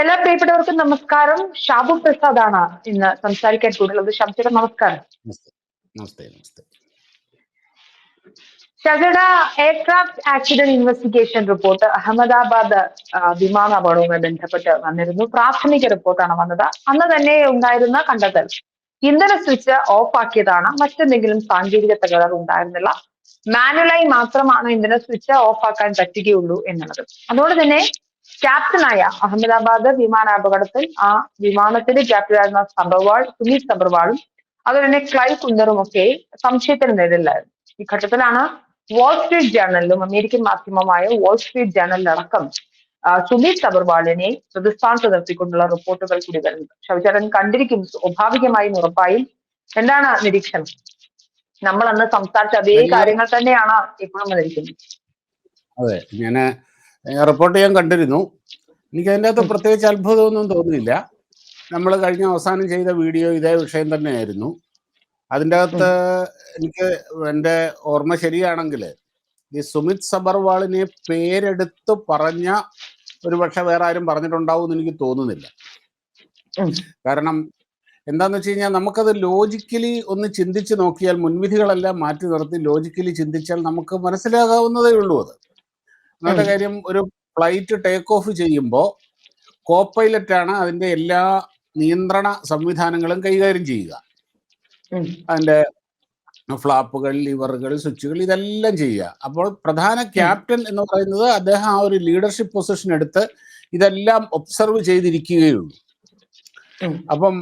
എല്ലാ പ്രിയപ്പെട്ടവർക്കും നമസ്കാരം. ഷാബു പ്രസാദ് ആണ് ഇന്ന് സംസാരിക്കാൻ കൂടുതലുള്ളത് ഷാബുജിയുടെ നമസ്കാരം. നമസ്തേ. നമസ്തേ ചകട aircraft accident investigation report Ahmedabad വിമാന വിമാനാപകടവുമായി ബന്ധപ്പെട്ട് വന്നിരുന്നു. പ്രാഥമിക റിപ്പോർട്ടാണ് വന്നത്. അന്ന് തന്നെ ഉണ്ടായിരുന്ന കണ്ടെത്തൽ. ഇന്ധന സ്വിച്ച് ഓഫ് ആക്കിയതാണ്. മറ്റെന്തെങ്കിലും സാങ്കേതിക തകരാർ ഉണ്ടായിരുന്നില്ല. മാനുവലായി മാത്രമാണ് ഇന്ധന സ്വിച്ച് ഓഫ് ആക്കാൻ പറ്റുകയുള്ളൂ എന്നുള്ളത്. അതുകൊണ്ട് തന്നെ ക്യാപ്റ്റനായ അഹമ്മദാബാദ് വിമാനാപകടത്തിൽ ആ വിമാനത്തിന്റെ ക്യാപ്റ്റനായിരുന്ന സബർവാൾ സുനീത് സബർവാളും അതുപോലെ തന്നെ ക്ലൈവ് കുന്ദറും ഒക്കെ സംശയത്തിന് നേരിലായിരുന്നു ഈ ഘട്ടത്തിലാണ് വാൾ സ്ട്രീറ്റ് ജേർണലിലും അമേരിക്കൻ മാധ്യമമായ വാൾ സ്ട്രീറ്റ് ജേർണലിലടക്കം ആ, സുമീത് സബർവാളിനെ പ്രതിസ്ഥാനത്ത് നിർത്തിക്കൊണ്ടുള്ള റിപ്പോർട്ടുകൾ കൂടി വരുന്നത്. ശൗചാരൻ കണ്ടിരിക്കും സ്വാഭാവികമായും ഉറപ്പായും എന്താണ് നിരീക്ഷണം? നമ്മൾ അന്ന് സംസാരിച്ച അതേ കാര്യങ്ങൾ തന്നെയാണ് ഇപ്പോഴും വന്നിരിക്കുന്നത്. അതെ ഞാൻ റിപ്പോർട്ട് ചെയ്യാൻ കണ്ടിരുന്നു. എനിക്ക് അതിന്റെ അകത്ത് പ്രത്യേകിച്ച് അത്ഭുതമൊന്നും തോന്നിയില്ല. നമ്മൾ കഴിഞ്ഞ അവസാനം ചെയ്ത വീഡിയോ ഇതേ വിഷയം തന്നെയായിരുന്നു. അതിന്റെ അകത്ത് എനിക്ക് എന്റെ ഓർമ്മ ശരിയാണെങ്കിൽ ഈ സുമിത് സബർവാളിനെ പേരെടുത്ത് പറഞ്ഞ ഒരു പക്ഷെ വേറെ ആരും പറഞ്ഞിട്ടുണ്ടാവും എന്ന് എനിക്ക് തോന്നുന്നില്ല. കാരണം എന്താന്ന് വെച്ച് കഴിഞ്ഞാൽ നമുക്കത് ലോജിക്കലി ഒന്ന് ചിന്തിച്ച് നോക്കിയാൽ മുൻവിധികളെല്ലാം മാറ്റി നിർത്തി ലോജിക്കലി ചിന്തിച്ചാൽ നമുക്ക് മനസ്സിലാകാവുന്നതേ ഉള്ളൂ അത്. ഒന്നാമത്തെ കാര്യം ഒരു ഫ്ലൈറ്റ് ടേക്ക് ഓഫ് ചെയ്യുമ്പോൾ കോ പൈലറ്റ് ആണ് അതിന്റെ എല്ലാ നിയന്ത്രണ സംവിധാനങ്ങളും കൈകാര്യം ചെയ്യുക. അതിന്റെ ഫ്ലാപ്പുകൾ ലിവറുകൾ സ്വിച്ചുകൾ ഇതെല്ലാം ചെയ്യുക. അപ്പോൾ പ്രധാന ക്യാപ്റ്റൻ എന്ന് പറയുന്നത് അദ്ദേഹം ആ ഒരു ലീഡർഷിപ്പ് പൊസിഷൻ എടുത്ത് ഇതെല്ലാം ഒബ്സർവ് ചെയ്തിരിക്കുകയുള്ളൂ. അപ്പം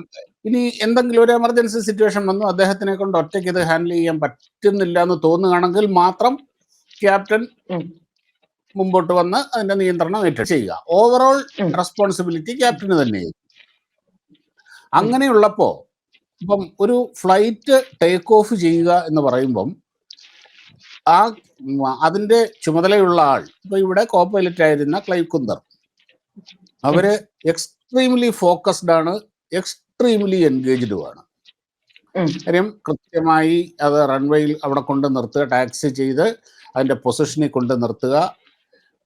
ഇനി എന്തെങ്കിലും ഒരു എമർജൻസി സിറ്റുവേഷൻ വന്നു അദ്ദേഹത്തിനെ കൊണ്ട് ഒറ്റയ്ക്ക് ഇത് ഹാൻഡിൽ ചെയ്യാൻ പറ്റുന്നില്ല എന്ന് തോന്നുകയാണെങ്കിൽ മാത്രം ക്യാപ്റ്റൻ. മുമ്പോട്ട് വന്ന് അതിന്റെ നിയന്ത്രണം ഏറ്റെടുത്ത് ചെയ്യുക. ഓവറോൾ. റെസ്പോൺസിബിലിറ്റി ക്യാപ്റ്റന് തന്നെ അങ്ങനെയുള്ളപ്പോ ഇപ്പം ഒരു ഫ്ലൈറ്റ് ടേക്ക് ഓഫ് ചെയ്യുക എന്ന് പറയുമ്പം ആ അതിന്റെ ചുമതലയുള്ള ആൾ ഇപ്പൊ ഇവിടെ കോ പൈലറ്റ് ആയിരുന്ന ക്ലൈവ് കുന്ദർ. അവർ എക്സ്ട്രീംലി ഫോക്കസ്ഡ് ആണ് എക്സ്ട്രീംലി എൻഗേജ്ഡും ആണ്. കാര്യം കൃത്യമായി അത് റൺവേയിൽ അവിടെ കൊണ്ട് നിർത്തുക ടാക്സി ചെയ്ത് അതിന്റെ പൊസിഷനിൽ കൊണ്ട് നിർത്തുക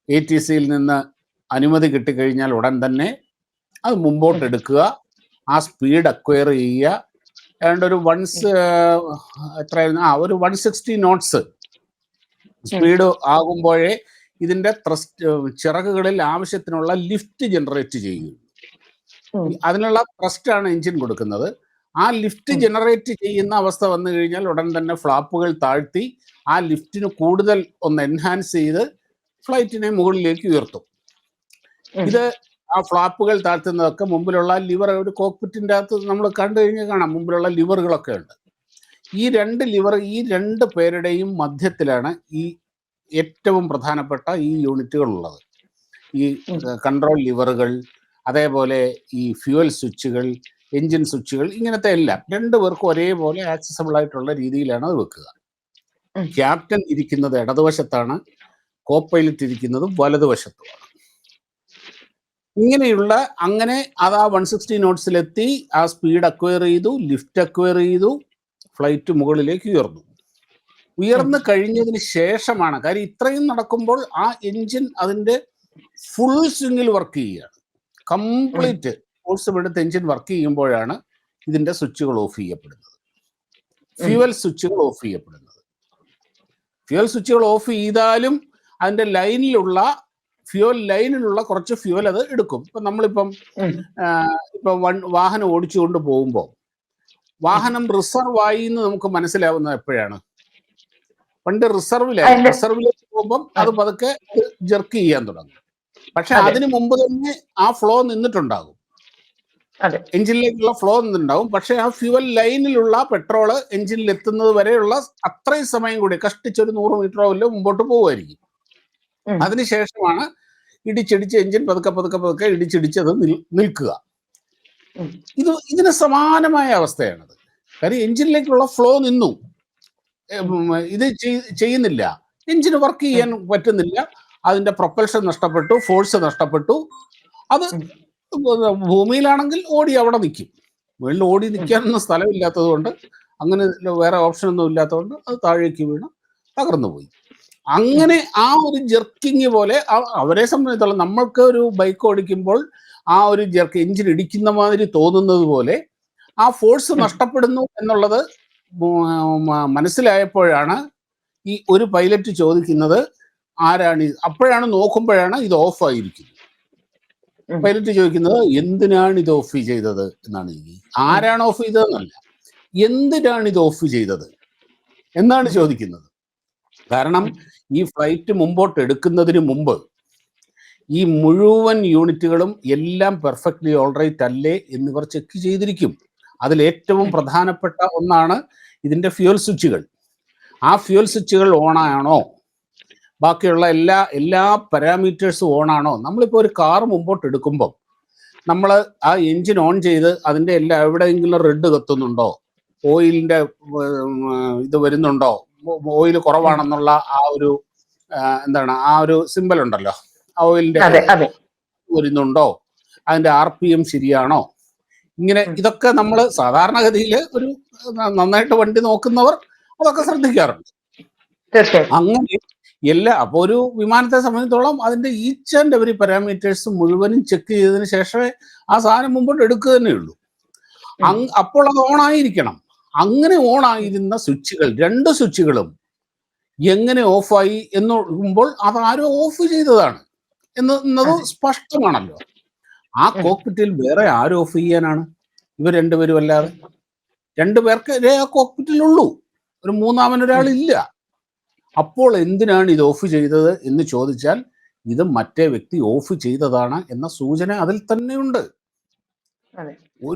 എ ടി സിയിൽ നിന്ന് അനുമതി കിട്ടിക്കഴിഞ്ഞാൽ ഉടൻ തന്നെ അത് മുമ്പോട്ട് എടുക്കുക ആ സ്പീഡ് അക്വയർ ചെയ്യുക. ഏതാണ്ട് ഒരു വൺസ് എത്രയായിരുന്നു? ആ ഒരു വൺ സിക്സ്റ്റി നോട്ട്സ് സ്പീഡ് ആകുമ്പോഴേ ഇതിന്റെ ത്രസ്റ്റ് ചിറകുകളിൽ ആവശ്യത്തിനുള്ള ലിഫ്റ്റ് ജനറേറ്റ് ചെയ്യും. അതിനുള്ള ത്രസ്റ്റ് ആണ് എഞ്ചിൻ കൊടുക്കുന്നത്. ആ ലിഫ്റ്റ് ജനറേറ്റ് ചെയ്യുന്ന അവസ്ഥ വന്നു കഴിഞ്ഞാൽ ഉടൻ തന്നെ ഫ്ലാപ്പുകൾ താഴ്ത്തി ആ ലിഫ്റ്റിന് കൂടുതൽ ഒന്ന് എൻഹാൻസ് ചെയ്ത് ഫ്ലൈറ്റിനെ മുകളിലേക്ക് ഉയർത്തും. ഇത് ആ ഫ്ലാപ്പുകൾ താഴ്ത്തുന്നതൊക്കെ മുമ്പിലുള്ള ലിവർ ഒരു കോക്പിറ്റിന്റെ അകത്ത് നമ്മൾ കണ്ടു കഴിഞ്ഞാൽ കാണാം മുമ്പിലുള്ള ലിവറുകളൊക്കെ ഉണ്ട്. ഈ രണ്ട് ലിവർ ഈ രണ്ട് പേരുടെയും മധ്യത്തിലാണ് ഈ ഏറ്റവും പ്രധാനപ്പെട്ട ഈ യൂണിറ്റുകൾ ഉള്ളത്. ഈ കൺട്രോൾ ലിവറുകൾ അതേപോലെ ഈ ഫ്യൂവൽ സ്വിച്ചുകൾ എഞ്ചിൻ സ്വിച്ചുകൾ ഇങ്ങനത്തെ എല്ലാം രണ്ടു പേർക്കും ഒരേപോലെ ആക്സസബിൾ ആയിട്ടുള്ള രീതിയിലാണ് അത് വെക്കുക. ക്യാപ്റ്റൻ ഇരിക്കുന്നത് ഇടതുവശത്താണ്. കോ പൈലറ്റ് വലതുവശത്തുമാണ്. ഇങ്ങനെയുള്ള അങ്ങനെ അത് ആ വൺ സിക്സ്റ്റി നോട്ട്സിലെത്തി ആ സ്പീഡ് അക്വയർ ചെയ്തു ലിഫ്റ്റ് അക്വയർ ചെയ്തു ഫ്ലൈറ്റ് മുകളിലേക്ക് ഉയർന്നു. ഉയർന്നു കഴിഞ്ഞതിന് ശേഷമാണ് കാര്യം ഇത്രയും നടക്കുമ്പോൾ ആ എഞ്ചിൻ അതിന്റെ ഫുൾ സ്വിങ്ങിൽ വർക്ക് ചെയ്യുകയാണ്. കംപ്ലീറ്റ് ഫോഴ്സ് എടുത്ത് എഞ്ചിൻ വർക്ക് ചെയ്യുമ്പോഴാണ് ഇതിന്റെ സ്വിച്ചുകൾ ഓഫ് ചെയ്യപ്പെടുന്നത്. ഫ്യുവൽ സ്വിച്ചുകൾ ഓഫ് ചെയ്യപ്പെടുന്നത്. ഫ്യുവൽ സ്വിച്ചുകൾ ഓഫ് ചെയ്താലും അതിന്റെ ലൈനിലുള്ള ഫ്യൂൽ ലൈനിലുള്ള കുറച്ച് ഫ്യൂൽ അത് എടുക്കും. ഇപ്പൊ നമ്മളിപ്പം. ഇപ്പൊ വൺ വാഹനം ഓടിച്ചുകൊണ്ട് പോകുമ്പോൾ വാഹനം റിസർവ് ആയി എന്ന് നമുക്ക് മനസ്സിലാവുന്നത് എപ്പോഴാണ്? പണ്ട് റിസർവിലായി. റിസർവിലേക്ക് പോകുമ്പം അത് പതുക്കെ ജെർക്ക് ചെയ്യാൻ തുടങ്ങും. പക്ഷെ അതെ. അതിനു മുമ്പ് തന്നെ ആ ഫ്ലോ നിന്നിട്ടുണ്ടാകും. എഞ്ചിനിലേക്കുള്ള ഫ്ലോ നിന്നുണ്ടാവും പക്ഷെ ആ ഫ്യൂവൽ ലൈനിലുള്ള പെട്രോൾ എഞ്ചിനിൽ എത്തുന്നത് വരെയുള്ള അത്രയും സമയം കൂടി കഷ്ടിച്ചൊരു നൂറ് മീറ്ററോ വല്ലോ മുമ്പോട്ട് പോകുമായിരിക്കും. അതിനുശേഷമാണ് ഇടിച്ചിടിച്ച് എഞ്ചിൻ പതുക്കെ പതുക്കെ പതുക്കെ ഇടിച്ചിടിച്ച് അത് നിൽക്കുക. ഇത് ഇതിന് സമാനമായ അവസ്ഥയാണത്. കാര്യം എഞ്ചിനിലേക്കുള്ള ഫ്ലോ നിന്നു. ഇത് ചെയ്യുന്നില്ല. എഞ്ചിന് വർക്ക് ചെയ്യാൻ പറ്റുന്നില്ല. അതിന്റെ പ്രൊപ്പൽഷൻ നഷ്ടപ്പെട്ടു ഫോഴ്സ് നഷ്ടപ്പെട്ടു. അത് ഭൂമിയിലാണെങ്കിൽ ഓടി അവിടെ നിൽക്കും. മുകളിൽ ഓടി നിൽക്കാനൊന്നും സ്ഥലമില്ലാത്തത് കൊണ്ട് അങ്ങനെ വേറെ ഓപ്ഷൻ ഒന്നും ഇല്ലാത്തതുകൊണ്ട് അത് താഴേക്ക് വീണ് തകർന്നു പോയി അങ്ങനെ ആ ഒരു ജെർക്കിങ് പോലെ അവരെ സംബന്ധിച്ചിടത്തോളം നമ്മൾക്ക് ഒരു ബൈക്ക് ഓടിക്കുമ്പോൾ ആ ഒരു ജെർക്ക് എഞ്ചിൻ ഇടിക്കുന്ന മാതിരി തോന്നുന്നത് പോലെ ആ ഫോഴ്സ് നഷ്ടപ്പെടുന്നു എന്നുള്ളത് മനസ്സിലായപ്പോഴാണ് ഈ ഒരു പൈലറ്റ് ചോദിക്കുന്നത് ആരാണ്? അപ്പോഴാണ് നോക്കുമ്പോഴാണ് ഇത് ഓഫ് ആയിരിക്കുന്നത്. പൈലറ്റ് ചോദിക്കുന്നത് എന്തിനാണ് ഇത് ഓഫ് ചെയ്തത് എന്നാണ് ആരാണ് ഓഫ് ചെയ്തതെന്നല്ല. എന്തിനാണ് ഇത് ഓഫ് ചെയ്തത് എന്നാണ് ചോദിക്കുന്നത്. കാരണം ഈ ഫ്ലൈറ്റ് മുമ്പോട്ട് എടുക്കുന്നതിന് മുമ്പ് ഈ മുഴുവൻ യൂണിറ്റുകളും എല്ലാം പെർഫെക്റ്റ്ലി ഓൾറൈറ്റ് അല്ലേ എന്നിവർ ചെക്ക് ചെയ്തിരിക്കും. അതിൽ ഏറ്റവും പ്രധാനപ്പെട്ട ഒന്നാണ് ഇതിന്റെ ഫ്യൂൽ സ്വിച്ചുകൾ ആ ഫ്യൂൽ സ്വിച്ചുകൾ ഓണാണോ ബാക്കിയുള്ള എല്ലാ എല്ലാ പാരാമീറ്റേഴ്സും ഓണാണോ നമ്മളിപ്പോൾ ഒരു കാർ മുമ്പോട്ട് എടുക്കുമ്പോൾ നമ്മൾ ആ എഞ്ചിൻ ഓൺ ചെയ്ത് അതിന്റെ എല്ലാ എവിടെയെങ്കിലും റെഡ് കത്തുന്നുണ്ടോ? ഓയിലിന്റെ ഇത് വരുന്നുണ്ടോ? ഓയിൽ കുറവാണെന്നുള്ള ആ ഒരു എന്താണ് ആ ഒരു സിമ്പൽ ഉണ്ടല്ലോ. ആ ഓയിലിന്റെ വരുന്നുണ്ടോ? അതിന്റെ ആർ പി എം ശരിയാണോ? ഇങ്ങനെ ഇതൊക്കെ നമ്മൾ സാധാരണഗതിയിൽ ഒരു നന്നായിട്ട് വണ്ടി നോക്കുന്നവർ അതൊക്കെ ശ്രദ്ധിക്കാറുണ്ട്. അങ്ങനെ എല്ലാ അപ്പോൾ ഒരു വിമാനത്തെ സംബന്ധിച്ചോളം അതിന്റെ ഈച്ച് ആൻഡ് എവറി പാരാമീറ്റേഴ്സ് മുഴുവനും ചെക്ക് ചെയ്തതിന് ശേഷമേ ആ സാധനം മുമ്പോട്ട് എടുക്കുക തന്നെയുള്ളൂ അപ്പോൾ അത് ഓൺ ആയിരിക്കണം. അങ്ങനെ ഓൺ ആയിരുന്ന സ്വിച്ചുകൾ രണ്ട് സ്വിച്ചുകളും എങ്ങനെ ഓഫായി എന്ന് നോക്കുമ്പോൾ അത് ആരോ ഓഫ് ചെയ്തതാണ് എന്ന് എന്നത് സ്പഷ്ടമാണല്ലോ. ആ. കോക്പിറ്റിൽ വേറെ ആര് ഓഫ് ചെയ്യാനാണ്? ഇവർ രണ്ടുപേരും അല്ലാതെ. രണ്ടു പേർക്ക് ആ കോക്പിറ്റിലുള്ളൂ ഒരു മൂന്നാമൻ ഒരാളില്ല അപ്പോൾ എന്തിനാണ് ഇത് ഓഫ് ചെയ്തത് എന്ന് ചോദിച്ചാൽ ഇത് മറ്റേ വ്യക്തി ഓഫ് ചെയ്തതാണ് എന്ന സൂചന അതിൽ തന്നെയുണ്ട്.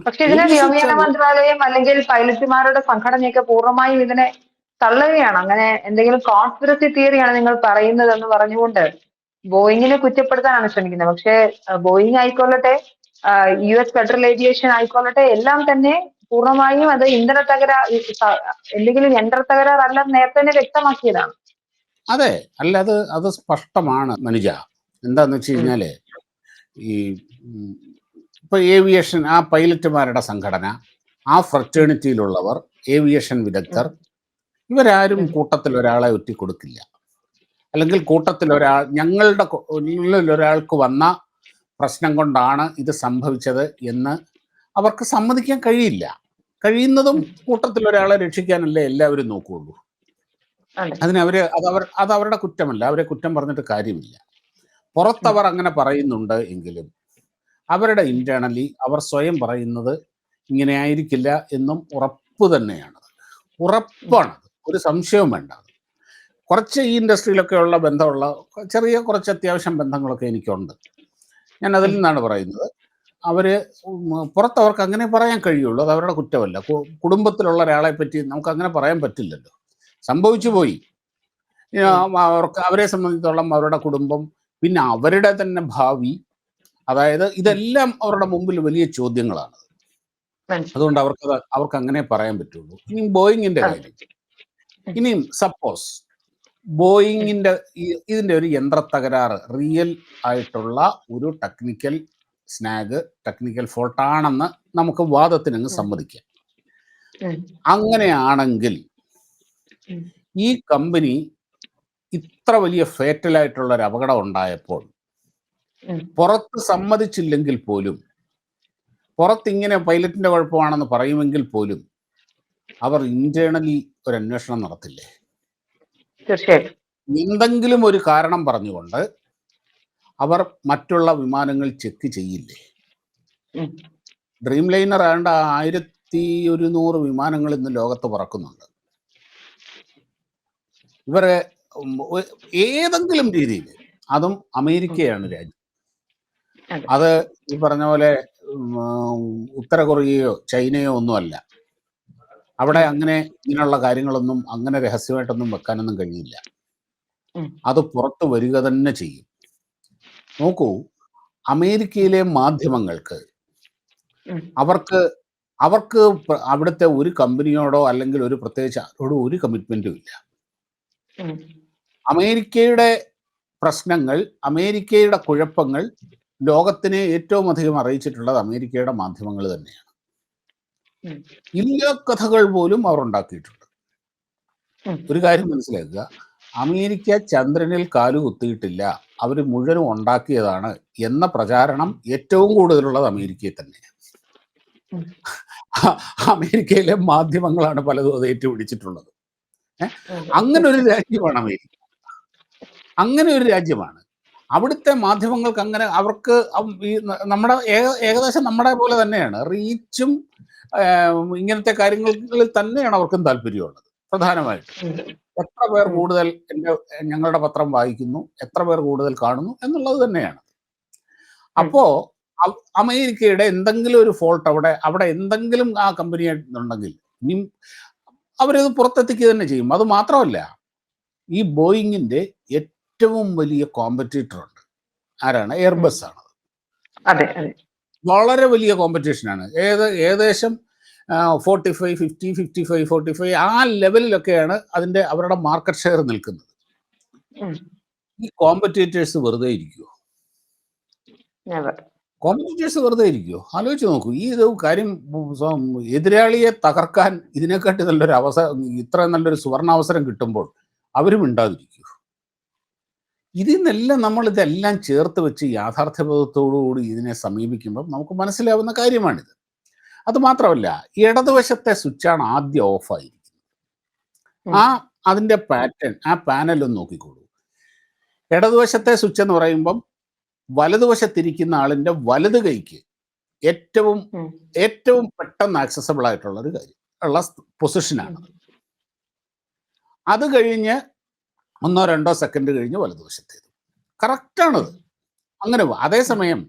പക്ഷെ ഇതിനെ വ്യോമയാന മന്ത്രാലയം അല്ലെങ്കിൽ പൈലറ്റുമാരുടെ സംഘടനയൊക്കെ പൂർണമായും ഇതിനെ തള്ളുകയാണ്. അങ്ങനെ എന്തെങ്കിലും കോൺസ്പിറസി തിയറിയാണ് നിങ്ങൾ പറയുന്നത് എന്ന് പറഞ്ഞുകൊണ്ട് ബോയിങ്ങിനെ കുറ്റപ്പെടുത്താനാണ് ശ്രമിക്കുന്നത്. പക്ഷേ ബോയിങ് ആയിക്കൊള്ളട്ടെ യു എസ് ഫെഡറൽ ഏവിയേഷൻ ആയിക്കൊള്ളട്ടെ എല്ലാം തന്നെ പൂർണമായും അത് ഇന്ധന തകരാർ എന്തെങ്കിലും യന്ത്ര തകരാറല്ല നേരത്തെ തന്നെ വ്യക്തമാക്കിയതാണ്. അതെ അല്ല അത് അത് സ്പഷ്ടമാണ് മനുജ. എന്താന്ന് വെച്ച് കഴിഞ്ഞാൽ ഈ ഉം, ഇപ്പൊ ഏവിയേഷൻ ആ പൈലറ്റുമാരുടെ സംഘടന ആ ഫ്രറ്റേണിറ്റിയിലുള്ളവർ ഏവിയേഷൻ വിദഗ്ധർ ഇവരാരും കൂട്ടത്തിൽ ഒരാളെ ഒറ്റിക്കൊടുക്കില്ല. അല്ലെങ്കിൽ കൂട്ടത്തിൽ ഒരാൾ ഞങ്ങളുടെ ഞങ്ങളിൽ ഒരാൾക്ക് വന്ന പ്രശ്നം കൊണ്ടാണ് ഇത് സംഭവിച്ചത് എന്ന് അവർക്ക് സമ്മതിക്കാൻ കഴിയില്ല. കഴിയുന്നതും കൂട്ടത്തിൽ ഒരാളെ രക്ഷിക്കാനല്ലേ എല്ലാവരും നോക്കുകയുള്ളൂ അതിനവര് അതവർ അവർ അത് അവർ അത് അവരുടെ കുറ്റമല്ല. അവരെ കുറ്റം പറഞ്ഞിട്ട് കാര്യമില്ല. പുറത്തവർ അങ്ങനെ പറയുന്നുണ്ട് എങ്കിലും അവരുടെ ഇന്റേണലി അവർ സ്വയം പറയുന്നത് ഇങ്ങനെ ആയിരിക്കില്ല എന്നും ഉറപ്പ് തന്നെയാണ്. ഉറപ്പാണ്. ഒരു സംശയവും വേണ്ട. കുറച്ച് ഈ ഇൻഡസ്ട്രിയിലൊക്കെ ഉള്ള ബന്ധമുള്ള ചെറിയ കുറച്ച് അത്യാവശ്യം ബന്ധങ്ങളൊക്കെ എനിക്കുണ്ട്. ഞാൻ അതിൽ നിന്നാണ് പറയുന്നത്. അവർ പുറത്തവർക്ക് അങ്ങനെ പറയാൻ കഴിയുള്ളൂ. അത് അവരുടെ കുറ്റമല്ല. കുടുംബത്തിലുള്ള ഒരാളെ പറ്റി നമുക്ക് അങ്ങനെ പറയാൻ പറ്റില്ലല്ലോ. സംഭവിച്ചു പോയി. അവർക്ക് അവരെ സംബന്ധിച്ചോളം അവരുടെ കുടുംബം പിന്നെ അവരുടെ തന്നെ ഭാവി അതായത് ഇതെല്ലാം അവരുടെ മുമ്പിൽ വലിയ ചോദ്യങ്ങളാണ്. അതുകൊണ്ട് അവർക്ക് അവർക്ക് അങ്ങനെ പറയാൻ പറ്റുള്ളൂ. ഇനി ബോയിങ്ങിന്റെ. കാര്യം. ഇനിയും സപ്പോസ് ബോയിങ്ങിന്റെ ഇതിന്റെ ഒരു യന്ത്ര തകരാറ് റിയൽ ആയിട്ടുള്ള ഒരു ടെക്നിക്കൽ സ്നാഗ് ടെക്നിക്കൽ ഫോൾട്ട് ആണെന്ന് നമുക്ക് വാദത്തിനങ്ങ് സമ്മതിക്കാം. അങ്ങനെയാണെങ്കിൽ ഈ കമ്പനി ഇത്ര വലിയ ഫേറ്റലായിട്ടുള്ള ഒരു അപകടം ഉണ്ടായപ്പോൾ. പുറത്ത് സമ്മതിച്ചില്ലെങ്കിൽ പോലും പുറത്ത് ഇങ്ങനെ പൈലറ്റിന്റെ കുഴപ്പമാണെന്ന് പറയുമെങ്കിൽ പോലും അവർ ഇന്റേണലി ഒരു അന്വേഷണം നടത്തില്ലേ? തീർച്ചയായിട്ടും. എന്തെങ്കിലും ഒരു കാരണം പറഞ്ഞുകൊണ്ട് അവർ മറ്റുള്ള വിമാനങ്ങൾ ചെക്ക് ചെയ്യില്ലേ. ഡ്രീം ലൈനർ ആണ്ട് ആയിരത്തി ഒരുന്നൂറ് വിമാനങ്ങൾ ഇന്ന് ലോകത്ത് പറക്കുന്നുണ്ട്. ഇവരെ ഏതെങ്കിലും രീതിയിൽ അതും അമേരിക്കയാണ് രാജ്യം. അതെ. ഈ പറഞ്ഞ പോലെ ഉത്തര കൊറിയയോ ചൈനയോ ഒന്നുമല്ല. അവിടെ അങ്ങനെ ഇങ്ങനെയുള്ള കാര്യങ്ങളൊന്നും അങ്ങനെ രഹസ്യമായിട്ടൊന്നും വെക്കാനൊന്നും കഴിയില്ല. അത് പുറത്തു വരിക തന്നെ ചെയ്യും. നോക്കൂ അമേരിക്കയിലെ മാധ്യമങ്ങൾക്ക് അവർക്ക് അവർക്ക് അവിടുത്തെ ഒരു കമ്പനിയോടോ അല്ലെങ്കിൽ ഒരു പ്രത്യേകിച്ച് ആരോടോ ഒരു കമ്മിറ്റ്മെന്റും ഇല്ല. അമേരിക്കയുടെ പ്രശ്നങ്ങൾ അമേരിക്കയുടെ കുഴപ്പങ്ങൾ ലോകത്തിനെ ഏറ്റവും അധികം അറിയിച്ചിട്ടുള്ളത് അമേരിക്കയുടെ മാധ്യമങ്ങൾ തന്നെയാണ്. ഇല്ല കഥകൾ പോലും അവർ ഉണ്ടാക്കിയിട്ടുണ്ട്. ഒരു കാര്യം മനസ്സിലാക്കുക. അമേരിക്ക ചന്ദ്രനിൽ കാലു കുത്തിയിട്ടില്ല. അവർ മുഴുവനും ഉണ്ടാക്കിയതാണ് എന്ന പ്രചാരണം ഏറ്റവും കൂടുതലുള്ളത് അമേരിക്കയിൽ തന്നെയാണ്. അമേരിക്കയിലെ മാധ്യമങ്ങളാണ് പലതും അത് ഏറ്റുപിടിച്ചിട്ടുള്ളത്. അങ്ങനെ ഒരു രാജ്യമാണ് അമേരിക്ക. അങ്ങനെ ഒരു രാജ്യമാണ് അവിടുത്തെ മാധ്യമങ്ങൾക്ക് അങ്ങനെ അവർക്ക് നമ്മുടെ ഏകദേശം നമ്മുടെ പോലെ തന്നെയാണ്. റീച്ചും ഇങ്ങനത്തെ കാര്യങ്ങളിൽ തന്നെയാണ് അവർക്കും താല്പര്യമുള്ളത് പ്രധാനമായിട്ടും. എത്ര പേർ കൂടുതൽ എന്റെ ഞങ്ങളുടെ പത്രം വായിക്കുന്നു എത്ര പേർ കൂടുതൽ കാണുന്നു എന്നുള്ളത് തന്നെയാണ്. അപ്പോ അമേരിക്കയുടെ എന്തെങ്കിലും ഒരു ഫോൾട്ട് അവിടെ അവിടെ എന്തെങ്കിലും ആ കമ്പനി ഉണ്ടെങ്കിൽ ഇനി അവരത് പുറത്തെത്തിക്കുക തന്നെ ചെയ്യും. അത് മാത്രമല്ല ഈ ബോയിങ്ങിന്റെ ഏറ്റവും വലിയ കോമ്പറ്റീറ്റർ ഉണ്ട്. ആരാണ്? എയർബസ് ആണ് വളരെ വലിയ കോമ്പറ്റീഷനാണ് ഏത് ഏകദേശം forty five fifty fifty five forty five ആ ലെവലിലൊക്കെയാണ് അതിന്റെ അവരുടെ മാർക്കറ്റ് ഷെയർ നിൽക്കുന്നത്. ഈ കോമ്പറ്റേറ്റേഴ്സ് വെറുതെ ഇരിക്കുമോ കോമ്പറ്റീറ്റേഴ്സ് വെറുതെ ഇരിക്കുമോ ആലോചിച്ച് നോക്കൂ. ഈ ഇത് കാര്യം എതിരാളിയെ തകർക്കാൻ ഇതിനെക്കാട്ടി നല്ലൊരു അവസരം ഇത്ര നല്ലൊരു സുവർണാവസരം കിട്ടുമ്പോൾ അവരും മിണ്ടാതിരിക്കൂ ഇതിൽ നിന്നെല്ലാം നമ്മൾ ഇതെല്ലാം ചേർത്ത് വെച്ച് യാഥാർത്ഥ്യബോധത്തോടുകൂടി ഇതിനെ സമീപിക്കുമ്പോൾ നമുക്ക് മനസ്സിലാവുന്ന കാര്യമാണിത്. അതുമാത്രമല്ല ഇടതുവശത്തെ സ്വിച്ചാണ് ആദ്യം ഓഫായിരിക്കുന്നത്. ആ അതിന്റെ പാറ്റേൺ ആ പാനൽ ഒന്ന് നോക്കിക്കോളൂ. ഇടതുവശത്തെ സ്വിച്ച് എന്ന് പറയുമ്പം വലതുവശത്തിരിക്കുന്ന ആളിന്റെ വലത് കൈക്ക് ഏറ്റവും ഏറ്റവും പെട്ടെന്ന് ആക്സസബിൾ ആയിട്ടുള്ള ഒരു കാര്യം ഉള്ള പൊസിഷനാണ് അത് കഴിഞ്ഞ് ഒന്നോ രണ്ടോ സെക്കൻഡ് കഴിഞ്ഞ് വലതുവശത്തേത്. കറക്റ്റാണത് അങ്ങനെ അതേസമയം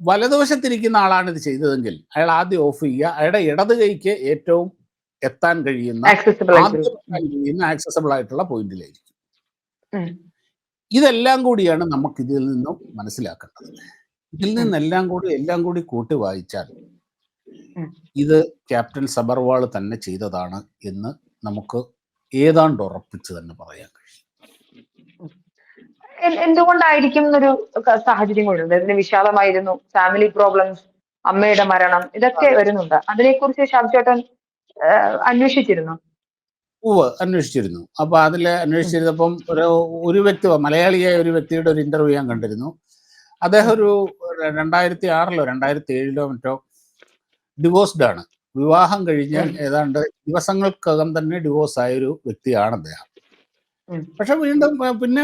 വലതുവശത്തിരിക്കുന്ന ആളാണ് ഇത് ചെയ്തതെങ്കിൽ അയാൾ ആദ്യം ഓഫ് ചെയ്യുക. അയാളുടെ ഇടത് കൈക്ക് ഏറ്റവും എത്താൻ കഴിയുന്ന കഴിയുന്ന ആക്സസബിൾ ആയിട്ടുള്ള പോയിന്റിലായിരിക്കും. ഇതെല്ലാം കൂടിയാണ് നമുക്ക് ഇതിൽ നിന്നും മനസ്സിലാക്കേണ്ടത്. ഇതിൽ നിന്നെല്ലാം കൂടി എല്ലാം കൂടി കൂട്ടി വായിച്ചാൽ ഇത് ക്യാപ്റ്റൻ സബർവാൾ തന്നെ ചെയ്തതാണ് എന്ന് നമുക്ക് ഏതാണ്ട് ഉറപ്പിച്ച് തന്നെ പറയാൻ കഴിയും. എന്തുകൊണ്ടായിരിക്കും എന്നൊരു സാഹചര്യം ഉണ്ട്. ഇതിന് വിശാലമായിരുന്നു. ഫാമിലി പ്രോബ്ലംസ് അമ്മയുടെ മരണം ഇതൊക്കെ വരുന്നുണ്ട്. അതിനെക്കുറിച്ച് ഷാബ് അന്വേഷിച്ചിരുന്നു? ഉവ് അന്വേഷിച്ചിരുന്നു. അപ്പൊ അതിൽ അന്വേഷിച്ചിരുന്നപ്പം ഒരു ഒരു വ്യക്തി മലയാളിയായ ഒരു വ്യക്തിയുടെ ഒരു ഇന്റർവ്യൂ ഞാൻ കണ്ടിരുന്നു. അദ്ദേഹം ഒരു രണ്ടായിരത്തി ആറിലോ രണ്ടായിരത്തി ഏഴിലോ മറ്റോ ഡിവോഴ്സ്ഡ് ആണ്. വിവാഹം കഴിഞ്ഞ്. ഏതാണ്ട് ദിവസങ്ങൾക്കകം തന്നെ ഡിവോഴ്സ് ആയ ഒരു വ്യക്തിയാണ് അദ്ദേഹം. പക്ഷെ വീണ്ടും പിന്നെ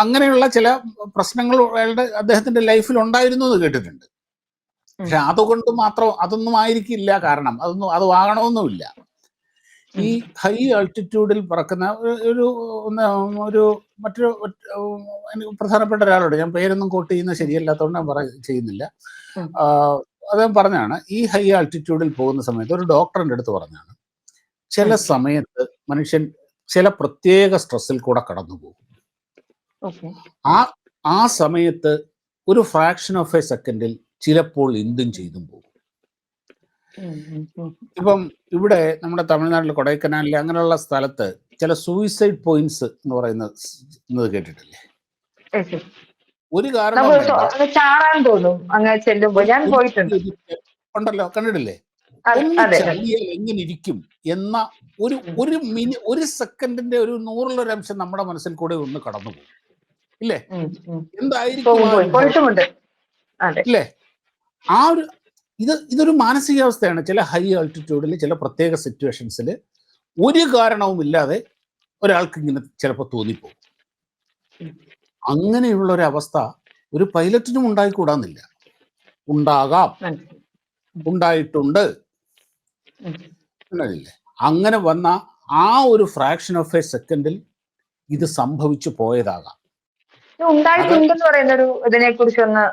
അങ്ങനെയുള്ള ചില പ്രശ്നങ്ങൾ അയാളുടെ അദ്ദേഹത്തിന്റെ ലൈഫിൽ ഉണ്ടായിരുന്നു എന്ന് കേട്ടിട്ടുണ്ട്. പക്ഷെ അതുകൊണ്ട് മാത്രം അതൊന്നും ആയിരിക്കില്ല കാരണം. അതൊന്നും അത് വാങ്ങണമെന്നുമില്ല. ഈ ഹൈ ആൾട്ടിറ്റ്യൂഡിൽ പറക്കുന്ന ഒരു- ഒരു മറ്റൊരു പ്രധാനപ്പെട്ട ഒരാളോട് ഞാൻ പേരൊന്നും കോട്ട് ചെയ്യുന്ന ശരിയല്ലാത്തതുകൊണ്ട് ഞാൻ പറ ചെയ്യുന്നില്ല. അദ്ദേഹം പറഞ്ഞാണ് ഈ ഹൈ ആൾട്ടിറ്റ്യൂഡിൽ പോകുന്ന സമയത്ത് ഒരു ഡോക്ടറിന്റെ അടുത്ത് പറഞ്ഞാണ് ചില. സമയത്ത് മനുഷ്യൻ ചില പ്രത്യേക സ്ട്രെസ്സിൽ കൂടെ കടന്നു പോകും. ആ ആ സമയത്ത് ഒരു ഫ്രാക്ഷൻ ഓഫ് എ സെക്കൻഡിൽ ചിലപ്പോൾ എന്തും ചെയ്തും പോകും. ഇപ്പം ഇവിടെ നമ്മുടെ തമിഴ്നാട്ടിൽ കൊടൈക്കനാലിൽ അങ്ങനെയുള്ള സ്ഥലത്ത് ചില സൂയിസൈഡ് പോയിന്റ്സ് എന്ന് പറയുന്നത് കേട്ടിട്ടില്ലേ? ഒരു കാരണം ഉണ്ടല്ലോ. കണ്ടിട്ടില്ലേ? എങ്ങനെ ഇരിക്കും എന്ന ഒരു ഒരു മിനി ഒരു സെക്കൻഡിന്റെ ഒരു നൂറിലൊരു അംശം നമ്മുടെ മനസ്സിൽ കൂടെ ഒന്ന് കടന്നു പോകും ഇല്ലേ. എന്തായിരിക്കും ഇല്ലേ? ആ ഒരു ഇത് ഇതൊരു മാനസികാവസ്ഥയാണ്. ചില ഹൈ ആൾട്ടിറ്റ്യൂഡിൽ ചില പ്രത്യേക സിറ്റുവേഷൻസിൽ ഒരു കാരണവുമില്ലാതെ ഒരാൾക്ക് ഇങ്ങനെ ചിലപ്പോൾ തോന്നിപ്പോകും. അങ്ങനെയുള്ള ഒരു അവസ്ഥ ഒരു പൈലറ്റിനും ഉണ്ടായിക്കൂടാന്നില്ല. ഉണ്ടാകാം. ഉണ്ടായിട്ടുണ്ട്. അങ്ങനെ വന്ന ആ ഒരു ഫ്രാക്ഷൻ ഓഫ് എ സെക്കൻഡിൽ ഇത് സംഭവിച്ചു പോയതാകാം. ഉണ്ടായിട്ടുണ്ടെന്ന് പറയുന്ന ഒരു ഇതിനെ കുറിച്ച് ഒന്ന്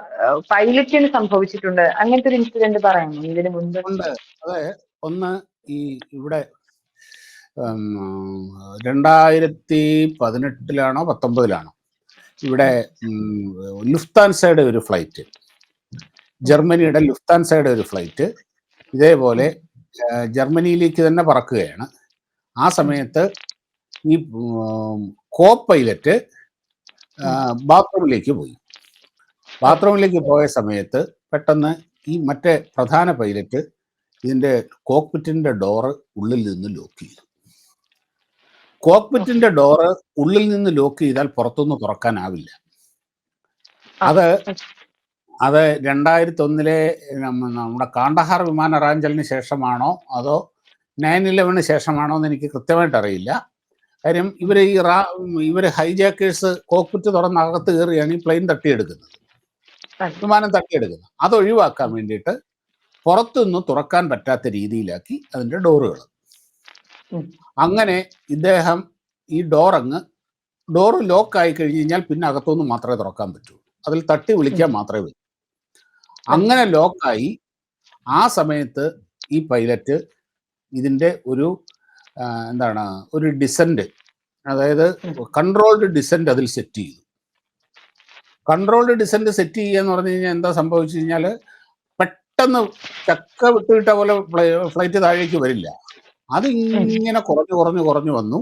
പൈലറ്റിന് സംഭവിച്ചിട്ടുണ്ട്. അങ്ങനത്തെ ഒരു ഇൻസിഡന്റ് പറയാമോ? ഇതിന് മുൻപ്? അതെ ഒന്ന് ഈ ഇവിടെ രണ്ടായിരത്തി പതിനെട്ടിലാണോ പത്തൊമ്പതിലാണോ? ഇവിടെ ലുഫ്താൻ ലുഫ്താൻസയുടെ ഒരു ഫ്ലൈറ്റ് ജർമ്മനിയുടെ ലുഫ്താൻസയുടെ ഒരു ഫ്ലൈറ്റ് ഇതേപോലെ ജർമ്മനിയിലേക്ക് തന്നെ പറക്കുകയാണ്. ആ സമയത്ത് ഈ കോ പൈലറ്റ് ബാത്റൂമിലേക്ക് പോയി. ബാത്റൂമിലേക്ക് പോയ സമയത്ത് പെട്ടെന്ന് ഈ മറ്റേ പ്രധാന പൈലറ്റ് ഇതിന്റെ കോക്പിറ്റിന്റെ ഡോറ് ഉള്ളിൽ നിന്ന് ലോക്ക് ചെയ്തു. കോക്പിറ്റിന്റെ ഡോറ് ഉള്ളിൽ നിന്ന് ലോക്ക് ചെയ്താൽ പുറത്തുനിന്ന് തുറക്കാനാവില്ല. അത് അത് രണ്ടായിരത്തി ഒന്നിലെ നമ്മുടെ കാണ്ടഹാർ വിമാന റാഞ്ചലിന് ശേഷമാണോ അതോ നയൻ ഇലവന് ശേഷമാണോ എന്ന് എനിക്ക് കൃത്യമായിട്ട് അറിയില്ല. കാര്യം ഇവർ ഈ റാ ഇവർ ഹൈജാക്കേഴ്സ് കോക്പിറ്റ് തുറന്ന് അകത്ത് കയറിയാണ് ഈ പ്ലെയിൻ തട്ടിയെടുക്കുന്നത്. വിമാനം തട്ടിയെടുക്കുന്നത്. അത് ഒഴിവാക്കാൻ വേണ്ടിയിട്ട് പുറത്തുനിന്ന് തുറക്കാൻ പറ്റാത്ത രീതിയിലാക്കി അതിന്റെ ഡോറുകൾ. അങ്ങനെ ഇദ്ദേഹം ഈ ഡോർ അങ്ങ് ഡോറ് ലോക്ക് ആയി കഴിഞ്ഞ് കഴിഞ്ഞാൽ പിന്നെ അകത്തുനിന്ന് മാത്രമേ തുറക്കാൻ പറ്റൂ. അതിൽ തട്ടി വിളിക്കാൻ മാത്രമേ പറ്റൂ. അങ്ങനെ ലോക്കായി ആ സമയത്ത് ഈ പൈലറ്റ് ഇതിന്റെ ഒരു എന്താണ് ഒരു ഡിസെന്റ് അതായത് കൺട്രോൾഡ് ഡിസെന്റ് അതിൽ സെറ്റ് ചെയ്തു. കൺട്രോൾഡ് ഡിസെന്റ് സെറ്റ് ചെയ്യുക എന്ന് പറഞ്ഞു കഴിഞ്ഞാൽ എന്താ സംഭവിച്ചു കഴിഞ്ഞാൽ പെട്ടെന്ന് ചക്ക വിട്ടുവിട്ട പോലെ ഫ്ലൈറ്റ് താഴേക്ക് വരില്ല. അത് ഇങ്ങനെ കുറഞ്ഞു കുറഞ്ഞു കുറഞ്ഞു വന്നു.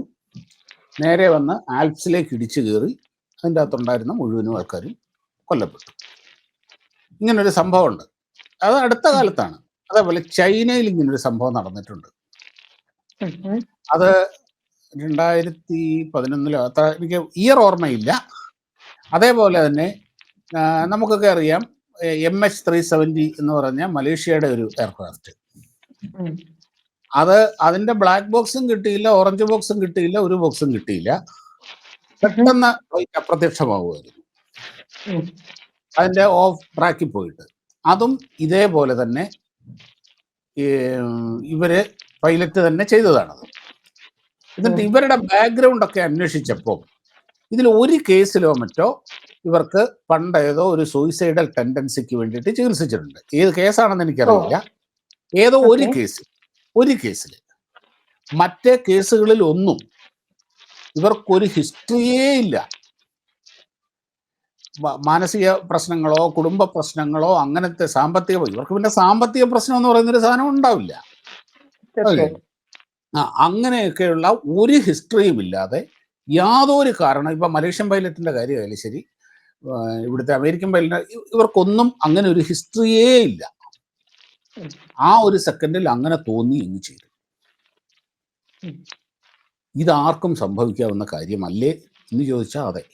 നേരെ വന്ന് ആൽപ്സിലേക്ക് ഇടിച്ചു കയറി അതിന്റെ അകത്തുണ്ടായിരുന്ന മുഴുവനും ആൾക്കാരും കൊല്ലപ്പെട്ടു. ഇങ്ങനൊരു സംഭവമുണ്ട്. അത് അടുത്ത കാലത്താണ്. അതേപോലെ ചൈനയിൽ ഇങ്ങനൊരു സംഭവം നടന്നിട്ടുണ്ട്. അത് രണ്ടായിരത്തി പതിനൊന്നിലോ അത്ര എനിക്ക് ഇയർ ഓർമ്മയില്ല. അതേപോലെ തന്നെ നമുക്കൊക്കെ അറിയാം എം എച്ച് ത്രീ സെവന്റി എന്ന് പറഞ്ഞ മലേഷ്യയുടെ ഒരു എയർക്രാഫ്റ്റ്. അത് അതിന്റെ ബ്ലാക്ക് ബോക്സും കിട്ടിയില്ല ഓറഞ്ച് ബോക്സും കിട്ടിയില്ല ഒരു ബോക്സും കിട്ടിയില്ല. പെട്ടെന്ന് അപ്രത്യക്ഷമാവുമായിരുന്നു. അതിന്റെ ഓഫ് ട്രാക്കിൽ പോയിട്ട്. അതും ഇതേപോലെ തന്നെ ഇവർ പൈലറ്റ് തന്നെ ചെയ്തതാണത് എന്നിട്ട് ഇവരുടെ ബാക്ക്ഗ്രൗണ്ട് ഒക്കെ അന്വേഷിച്ചപ്പോൾ ഇതിൽ ഒരു കേസിലോ മറ്റോ ഇവർക്ക് പണ്ട് ഏതോ ഒരു സൂയിസൈഡൽ ടെൻഡൻസിക്ക് വേണ്ടിയിട്ട് ചികിത്സിച്ചിട്ടുണ്ട്. ഏത് കേസാണെന്ന് എനിക്കറിയില്ല. ഏതോ ഒരു കേസ് ഒരു കേസിൽ മറ്റേ കേസുകളിൽ ഒന്നും ഇവർക്കൊരു ഹിസ്റ്ററിയേ ഇല്ല. മാനസിക പ്രശ്നങ്ങളോ കുടുംബ പ്രശ്നങ്ങളോ അങ്ങനത്തെ സാമ്പത്തിക ഇവർക്ക് പിന്നെ സാമ്പത്തിക പ്രശ്നം എന്ന് പറയുന്നൊരു സാധനം ഉണ്ടാവില്ല. ആ അങ്ങനെയൊക്കെയുള്ള ഒരു ഹിസ്റ്ററിയും ഇല്ലാതെ യാതൊരു കാരണം ഇപ്പൊ മലേഷ്യൻ പൈലറ്റിന്റെ കാര്യമായാലും ശരി ഇവിടുത്തെ അമേരിക്കൻ പൈലറ്റ് ഇവർക്കൊന്നും അങ്ങനെ ഒരു ഹിസ്റ്ററിയേ ഇല്ല. ആ ഒരു സെക്കൻഡിൽ അങ്ങനെ തോന്നി എന്ന് ചെയ്തു. ഇതാർക്കും സംഭവിക്കാവുന്ന കാര്യമല്ലേ എന്ന് ചോദിച്ചാൽ അതെ.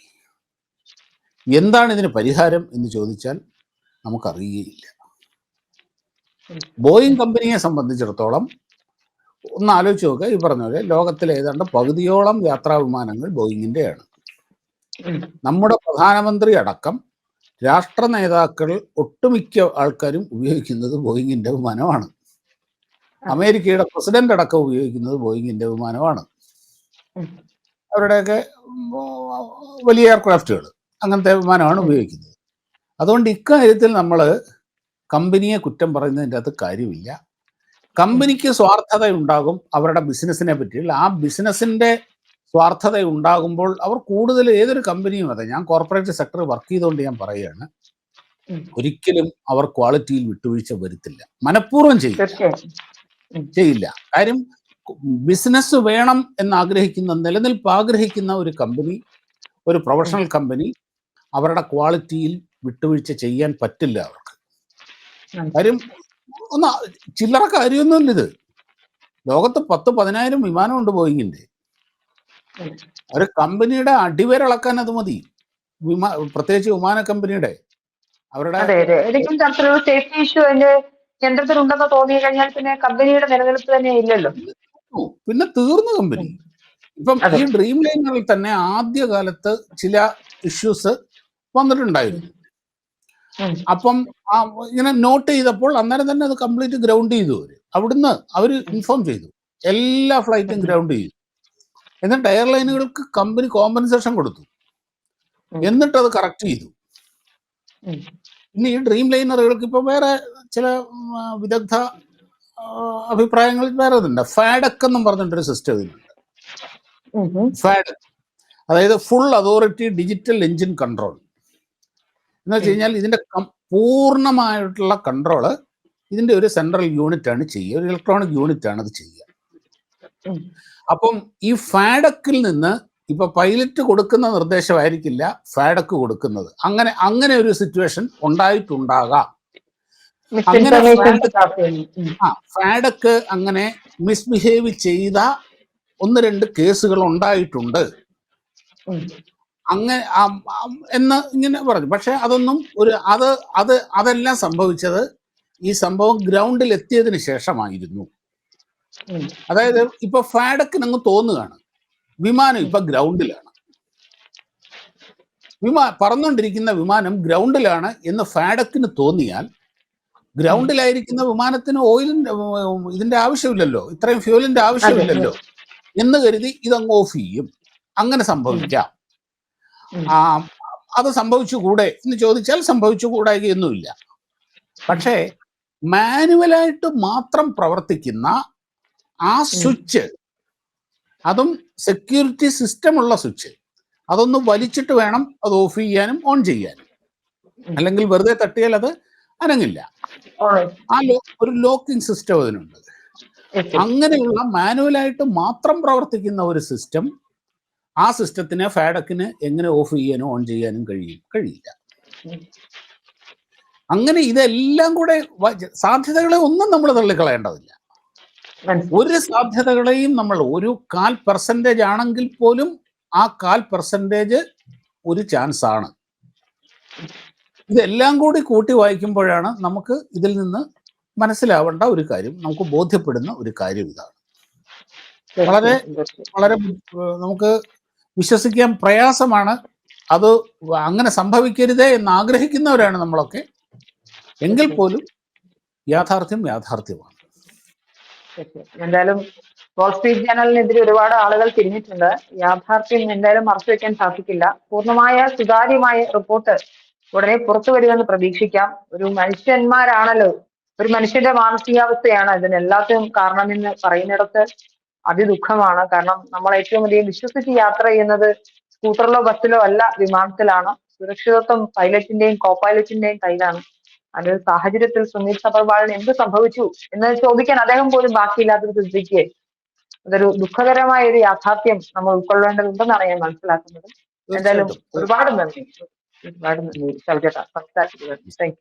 എന്താണ് ഇതിന് പരിഹാരം എന്ന് ചോദിച്ചാൽ നമുക്കറിയുകയില്ല. ബോയിങ് കമ്പനിയെ സംബന്ധിച്ചിടത്തോളം ഒന്ന് ആലോചിച്ച് നോക്കുക ഈ പറഞ്ഞ പോലെ ലോകത്തിലെ ഏതാണ്ട് പകുതിയോളം യാത്രാ വിമാനങ്ങൾ ബോയിങ്ങിന്റെയാണ്. നമ്മുടെ പ്രധാനമന്ത്രി അടക്കം രാഷ്ട്ര നേതാക്കൾ ഒട്ടുമിക്ക ആൾക്കാരും ഉപയോഗിക്കുന്നത് ബോയിങ്ങിന്റെ വിമാനമാണ് അമേരിക്കയുടെ പ്രസിഡന്റ് അടക്കം ഉപയോഗിക്കുന്നത് ബോയിങ്ങിന്റെ വിമാനമാണ്. അവരുടെയൊക്കെ വലിയ എയർക്രാഫ്റ്റുകൾ അങ്ങനത്തെ വിമാനമാണ് ഉപയോഗിക്കുന്നത്. അതുകൊണ്ട് ഇക്കാര്യത്തിൽ നമ്മൾ കമ്പനിയെ കുറ്റം പറയുന്നതിന്റെ അകത്ത് കാര്യമില്ല. കമ്പനിക്ക് സ്വാർത്ഥത ഉണ്ടാകും അവരുടെ ബിസിനസ്സിനെ പറ്റിയുള്ള. ആ ബിസിനസ്സിന്റെ സ്വാർത്ഥത ഉണ്ടാകുമ്പോൾ അവർ കൂടുതൽ ഏതൊരു കമ്പനിയും അതെ ഞാൻ കോർപ്പറേറ്റ് സെക്ടർ വർക്ക് ചെയ്തുകൊണ്ട് ഞാൻ പറയുകയാണ്. ഒരിക്കലും അവർ ക്വാളിറ്റിയിൽ വിട്ടുവീഴ്ച വരുത്തില്ല. മനഃപൂർവം ചെയ്യും തീർച്ചയായും. ചെയ്യില്ല. കാര്യം ബിസിനസ് വേണം എന്ന് ആഗ്രഹിക്കുന്ന നിലനിൽപ്പ് ആഗ്രഹിക്കുന്ന ഒരു കമ്പനി ഒരു പ്രൊഫഷണൽ കമ്പനി അവരുടെ ക്വാളിറ്റിയിൽ വിട്ടുവീഴ്ച ചെയ്യാൻ പറ്റില്ല അവർക്ക്. കാര്യം ഒന്ന് ചില്ലറ കാര്യമൊന്നുമില്ല ഇത് ലോകത്ത് പത്ത് പതിനായിരം വിമാനമുണ്ട് ബോയിങ്ങിന്റെ ഉം. ഒരു കമ്പനിയുടെ അടിവരളക്കാൻ അത് മതി വിമാ പ്രത്യേകിച്ച് വിമാന കമ്പനിയുടെ അവരുടെ സേഫ്റ്റി ഇഷ്യൂ അതിന്റെ യന്ത്രത്തിലുണ്ടെന്ന് തോന്നി കഴിഞ്ഞാൽ പിന്നെ കമ്പനിയുടെ നിലനിൽപ്പ് തന്നെ ഇല്ലല്ലോ പിന്നെ തീർന്നു കമ്പനി ഇപ്പം. ഈ ഡ്രീം ലൈനുകളിൽ തന്നെ ആദ്യ കാലത്ത് ചില ഇഷ്യൂസ് വന്നിട്ടുണ്ടായിരുന്നു. അപ്പം ഇങ്ങനെ നോട്ട് ചെയ്തപ്പോൾ അന്നേരം തന്നെ അത് കംപ്ലീറ്റ് ഗ്രൗണ്ട് ചെയ്തു അവർ. അവിടുന്ന് അവർ ഇൻഫോം ചെയ്തു. എല്ലാ ഫ്ലൈറ്റും ഗ്രൗണ്ട് ചെയ്തു. എന്നിട്ട് എയർലൈനുകൾക്ക് കമ്പനി കോമ്പൻസേഷൻ കൊടുത്തു. എന്നിട്ട് അത് കറക്റ്റ് ചെയ്തു. ഇനി ഈ ഡ്രീം ലൈനറുകൾക്ക് ഇപ്പൊ വേറെ ചില വിദഗ്ധ അഭിപ്രായങ്ങൾ വേറെ ഇതുണ്ട്. ഫാഡക് എന്നും പറഞ്ഞിട്ടൊരു സിസ്റ്റം ഇതിനുണ്ട് ഉം. ഉം. ഫാഡ് അതായത് full authority digital engine control എന്ന് വെച്ച് കഴിഞ്ഞാൽ ഇതിന്റെ പൂർണമായിട്ടുള്ള കൺട്രോൾ ഇതിന്റെ ഒരു സെൻട്രൽ യൂണിറ്റ് ആണ് ചെയ്യുക. ഒരു ഇലക്ട്രോണിക് യൂണിറ്റ് ആണ് അത് ചെയ്യുക. അപ്പം ഈ ഫാഡക്കിൽ നിന്ന് ഇപ്പൊ പൈലറ്റ് കൊടുക്കുന്ന നിർദ്ദേശമായിരിക്കില്ല ഫാഡക്ക് കൊടുക്കുന്നത്. അങ്ങനെ അങ്ങനെ ഒരു സിറ്റുവേഷൻ ഉണ്ടായിട്ടുണ്ടാകാം. അങ്ങനെ. ആ ഫാഡക്ക് അങ്ങനെ മിസ്ബിഹേവ് ചെയ്ത ഒന്ന് രണ്ട് കേസുകൾ ഉണ്ടായിട്ടുണ്ട്. അങ്ങനെ എന്ന് ഇങ്ങനെ പറഞ്ഞു. പക്ഷെ അതൊന്നും ഒരു അത് അത് അതെല്ലാം സംഭവിച്ചത് ഈ സംഭവം ഗ്രൗണ്ടിൽ എത്തിയതിന് ശേഷമായിരുന്നു. അതായത് ഇപ്പൊ ഫാഡക്കിനങ്ങ് തോന്നുകയാണ്. വിമാനം ഇപ്പൊ ഗ്രൗണ്ടിലാണ്. വിമാ പറന്നുകൊണ്ടിരിക്കുന്ന വിമാനം ഗ്രൗണ്ടിലാണ് എന്ന് ഫാഡക്കിന് തോന്നിയാൽ ഗ്രൗണ്ടിലായിരിക്കുന്ന വിമാനത്തിന് ഓയിലിന്റെ ഇതിന്റെ ആവശ്യമില്ലല്ലോ. ഇത്രയും ഫ്യൂലിന്റെ ആവശ്യമില്ലല്ലോ. എന്ന് കരുതി ഇതങ്ങ് ഓഫ് ചെയ്യും. അങ്ങനെ സംഭവിക്കാം. അത് സംഭവിച്ചുകൂടെ എന്ന് ചോദിച്ചാൽ സംഭവിച്ചുകൂടായികയൊന്നുമില്ല പക്ഷേ മാനുവലായിട്ട് മാത്രം പ്രവർത്തിക്കുന്ന ആ സ്വിച്ച് അതും സെക്യൂരിറ്റി സിസ്റ്റം ഉള്ള സ്വിച്ച് അതൊന്ന് വലിച്ചിട്ട് വേണം അത് ഓഫ് ചെയ്യാനും ഓൺ ചെയ്യാനും. അല്ലെങ്കിൽ വെറുതെ തട്ടിയാൽ അത് അനങ്ങില്ല. ആ ഒരു ലോക്കിംഗ് സിസ്റ്റം അതിനുണ്ട്. അങ്ങനെയുള്ള മാനുവലായിട്ട് മാത്രം പ്രവർത്തിക്കുന്ന ഒരു സിസ്റ്റം ആ സിസ്റ്റത്തിനെ ഫാഡക്കിന് എങ്ങനെ ഓഫ് ചെയ്യാനും ഓൺ ചെയ്യാനും കഴിയും കഴിയില്ല. അങ്ങനെ ഇതെല്ലാം കൂടെ സാധ്യതകളെ ഒന്നും നമ്മൾ തള്ളിക്കളയേണ്ടതില്ല. ഒരു സാധ്യതകളെയും നമ്മൾ ഒരു കാൽ പെർസെന്റേജ് ആണെങ്കിൽ പോലും ആ കാൽ പെർസെന്റേജ് ഒരു ചാൻസ് ആണ്. ഇതെല്ലാം കൂടി കൂട്ടി വായിക്കുമ്പോഴാണ് നമുക്ക് ഇതിൽ നിന്ന് മനസ്സിലാവേണ്ട ഒരു കാര്യം നമുക്ക് ബോധ്യപ്പെടുന്ന ഒരു കാര്യം ഇതാണ്. വളരെ- വളരെ നമുക്ക് വിശ്വസിക്കാൻ പ്രയാസമാണ്. അത് അങ്ങനെ സംഭവിക്കരുതേ എന്ന് ആഗ്രഹിക്കുന്നവരാണ് നമ്മളൊക്കെ. എങ്കിൽ പോലും യാഥാർത്ഥ്യം യാഥാർത്ഥ്യമാണ്. എന്തായാലും വോൾ സ്ട്രീറ്റ് ജേണലിനെതിരെ ഒരുപാട് ആളുകൾ തിരിഞ്ഞിട്ടുണ്ട്. യാഥാർത്ഥ്യം എന്തായാലും മറച്ചു വെക്കാൻ സാധിക്കില്ല. പൂർണമായ സുതാര്യമായ റിപ്പോർട്ട് ഉടനെ പുറത്തു വരുമെന്ന് പ്രതീക്ഷിക്കാം. ഒരു മനുഷ്യന്മാരാണല്ലോ. ഒരു മനുഷ്യന്റെ മാനസികാവസ്ഥയാണ് ഇതിനെല്ലാത്തിനും കാരണമെന്ന് പറയുന്നിടത്ത് അതിദുഃഖമാണ്. കാരണം നമ്മൾ ഏറ്റവും അധികം വിശ്വസിച്ച് യാത്ര ചെയ്യുന്നത് സ്കൂട്ടറിലോ ബസ്സിലോ അല്ല വിമാനത്തിലാണ്. സുരക്ഷിതത്വം പൈലറ്റിന്റെയും കോ പൈലറ്റിന്റെയും കയ്യിലാണ്. അത് സാഹചര്യത്തിൽ സുനിൽ സബർവാളിന് എന്ത് സംഭവിച്ചു എന്ന് ചോദിക്കാൻ അദ്ദേഹം പോലും ബാക്കിയില്ലാത്തൊരു സ്ഥിതിക്ക് അതൊരു ദുഃഖകരമായ ഒരു യാഥാർത്ഥ്യം നമ്മൾ ഉൾക്കൊള്ളേണ്ടതുണ്ടെന്നാണ് ഞാൻ മനസ്സിലാക്കുന്നത്. എന്തായാലും ഒരുപാട് നന്ദി. ഒരുപാട് നന്ദി. ശൗചേട്ടാ സംസാരിച്ചത് താങ്ക്